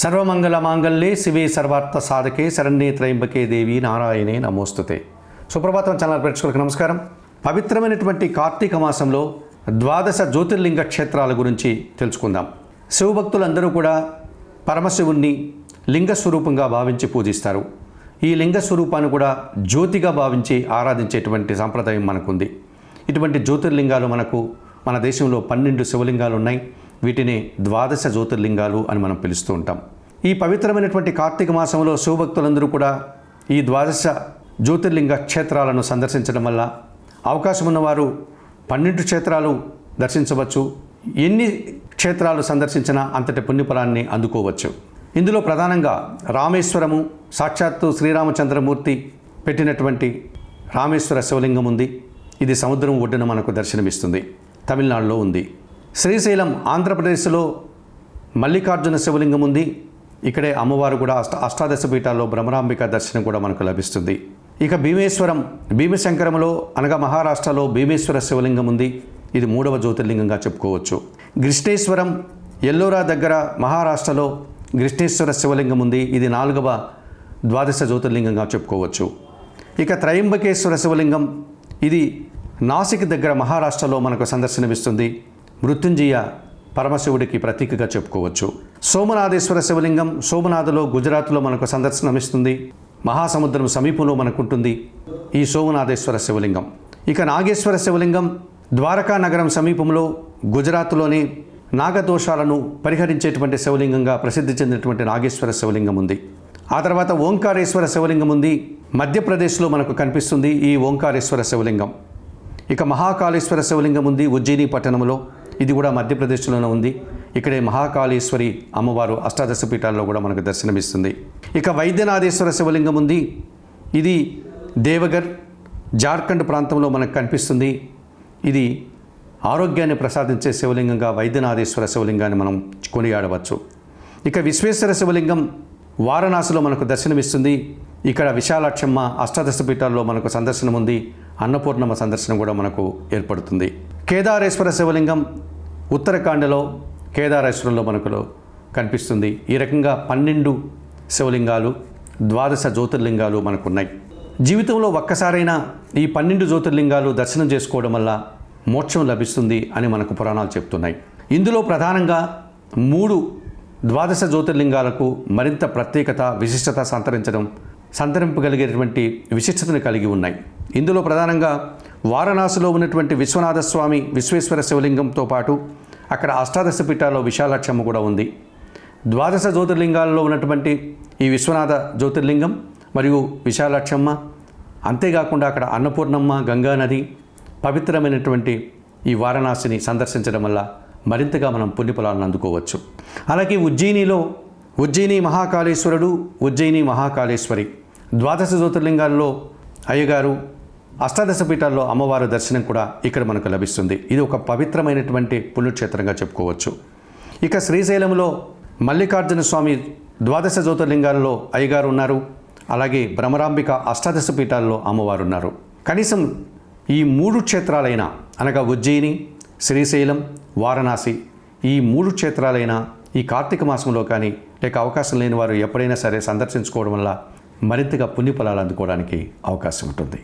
సర్వమంగళ మాంగళ్యే శివే సర్వార్థ సాధకే శరణ్యే త్రయంబకే దేవి నారాయణే నమోస్తుతే. సుప్రభాతం ఛానల్ ప్రేక్షకులకు నమస్కారం. పవిత్రమైనటువంటి కార్తీక మాసంలో ద్వాదశ జ్యోతిర్లింగ క్షేత్రాల గురించి తెలుసుకుందాం. శివభక్తులందరూ కూడా పరమశివుణ్ణి లింగ స్వరూపంగా భావించి పూజిస్తారు. ఈ లింగ స్వరూపాన్ని కూడా జ్యోతిగా భావించి ఆరాధించేటువంటి సాంప్రదాయం మనకుంది. ఇటువంటి జ్యోతిర్లింగాలు మనకు మన దేశంలో పన్నెండు శివలింగాలు ఉన్నాయి వీటిని ద్వాదశ జ్యోతిర్లింగాలు అని మనం పిలుస్తూ ఉంటాం. ఈ పవిత్రమైనటువంటి కార్తీక మాసంలో శివభక్తులందరూ కూడా ఈ ద్వాదశ జ్యోతిర్లింగ క్షేత్రాలను సందర్శించడం వల్ల అవకాశం ఉన్నవారు పన్నెండు క్షేత్రాలు దర్శించవచ్చు. ఎన్ని క్షేత్రాలు సందర్శించినా అంతటి పుణ్యఫలాన్ని అందుకోవచ్చు. ఇందులో ప్రధానంగా రామేశ్వరము సాక్షాత్తు శ్రీరామచంద్రమూర్తి పెట్టినటువంటి రామేశ్వర శివలింగం ఉంది. ఇది సముద్రం ఒడ్డున మనకు దర్శనమిస్తుంది. తమిళనాడులో ఉంది. శ్రీశైలం ఆంధ్రప్రదేశ్లో మల్లికార్జున శివలింగం ఉంది. ఇక్కడే అమ్మవారు కూడా అష్ట అష్టాదశ పీఠాల్లో భ్రమరాంబిక దర్శనం కూడా మనకు లభిస్తుంది. ఇక భీమేశ్వరం భీమశంకరంలో అనగా మహారాష్ట్రలో భీమేశ్వర శివలింగం ఉంది. ఇది మూడవ జ్యోతిర్లింగంగా చెప్పుకోవచ్చు. గ్రిష్ణేశ్వరం ఎల్లోరా దగ్గర మహారాష్ట్రలో గ్రిష్ణేశ్వర శివలింగం ఉంది. ఇది నాలుగవ ద్వాదశ జ్యోతిర్లింగంగా చెప్పుకోవచ్చు. ఇక త్రయంబకేశ్వర శివలింగం ఇది నాసిక్ దగ్గర మహారాష్ట్రలో మనకు సందర్శనమిస్తుంది. మృత్యుంజయ పరమశివుడికి ప్రతీకగా చెప్పుకోవచ్చు. సోమనాథేశ్వర శివలింగం సోమనాథలో గుజరాత్లో మనకు సందర్శనమిస్తుంది. మహాసముద్రం సమీపంలో మనకుంటుంది ఈ సోమనాథేశ్వర శివలింగం. ఇక నాగేశ్వర శివలింగం ద్వారకా నగరం సమీపంలో గుజరాత్లోని నాగదోషాలను పరిహరించేటువంటి శివలింగంగా ప్రసిద్ధి చెందినటువంటి నాగేశ్వర శివలింగం ఉంది. ఆ తర్వాత ఓంకారేశ్వర శివలింగం ఉంది. మధ్యప్రదేశ్లో మనకు కనిపిస్తుంది ఈ ఓంకారేశ్వర శివలింగం. ఇక మహాకాళేశ్వర శివలింగం ఉంది ఉజ్జయిని పట్టణంలో. ఇది కూడా మధ్యప్రదేశ్లోనే ఉంది. ఇక్కడే మహాకాళేశ్వరి అమ్మవారు అష్టాదశ పీఠాల్లో కూడా మనకు దర్శనమిస్తుంది. ఇక వైద్యనాథేశ్వర శివలింగం ఉంది. ఇది దేవగర్ జార్ఖండ్ ప్రాంతంలో మనకు కనిపిస్తుంది. ఇది ఆరోగ్యాన్ని ప్రసాదించే శివలింగంగా వైద్యనాథేశ్వర శివలింగాన్ని మనం కొనియాడవచ్చు. ఇక విశ్వేశ్వర శివలింగం వారణాసిలో మనకు దర్శనమిస్తుంది. ఇక్కడ విశాలాక్షమ్మ అష్టాదశ పీఠాల్లో మనకు సందర్శనం ఉంది అన్నపూర్ణమ్మ సందర్శనం కూడా మనకు ఏర్పడుతుంది. కేదారేశ్వర శివలింగం ఉత్తరాఖండ్లో కేదారేశ్వరంలో మనకు కనిపిస్తుంది. ఈ రకంగా పన్నెండు శివలింగాలు ద్వాదశ జ్యోతిర్లింగాలు మనకున్నాయి. జీవితంలో ఒక్కసారైనా ఈ పన్నెండు జ్యోతిర్లింగాలు దర్శనం చేసుకోవడం వల్ల మోక్షం లభిస్తుంది అని మనకు పురాణాలు చెప్తున్నాయి. ఇందులో ప్రధానంగా మూడు ద్వాదశ జ్యోతిర్లింగాలకు మరింత ప్రత్యేకత విశిష్టత సంతరించడం సంతరింపగలిగేటువంటి విశిష్టతను కలిగి ఉన్నాయి. ఇందులో ప్రధానంగా వారణాసిలో ఉన్నటువంటి విశ్వనాథ స్వామి విశ్వేశ్వర శివలింగంతో పాటు అక్కడ అష్టాదశ పీఠాల్లో విశాలాక్షమ్మ కూడా ఉంది. ద్వాదశ జ్యోతిర్లింగాల్లో ఉన్నటువంటి ఈ విశ్వనాథ జ్యోతిర్లింగం మరియు విశాలాక్షమ్మ అంతేకాకుండా అక్కడ అన్నపూర్ణమ్మ గంగానది పవిత్రమైనటువంటి ఈ వారణాసిని సందర్శించడం వల్ల మరింతగా మనం పుణ్యఫలాలను అందుకోవచ్చు. అలాగే ఉజ్జయినిలో ఉజ్జయిని మహాకాళేశ్వరుడు ఉజ్జయిని మహాకాళేశ్వరి ద్వాదశ జ్యోతిర్లింగాల్లో అయ్యగారు అష్టాదశ పీఠాల్లో అమ్మవారి దర్శనం కూడా ఇక్కడ మనకు లభిస్తుంది. ఇది ఒక పవిత్రమైనటువంటి పుణ్యక్షేత్రంగా చెప్పుకోవచ్చు. ఇక శ్రీశైలంలో మల్లికార్జున స్వామి ద్వాదశ జ్యోతిర్లింగాలలో అయ్యగారు ఉన్నారు. అలాగే భ్రమరాంబిక అష్టాదశ పీఠాల్లో అమ్మవారు ఉన్నారు. కనీసం ఈ మూడు క్షేత్రాలైన అనగా ఉజ్జయిని శ్రీశైలం వారణాసి ఈ మూడు క్షేత్రాలైన ఈ కార్తీక మాసంలో కానీ లేక అవకాశం లేని వారు ఎప్పుడైనా సరే సందర్శించుకోవడం వల్ల మరింతగా పుణ్యఫలాలు అందుకోవడానికి అవకాశం ఉంటుంది.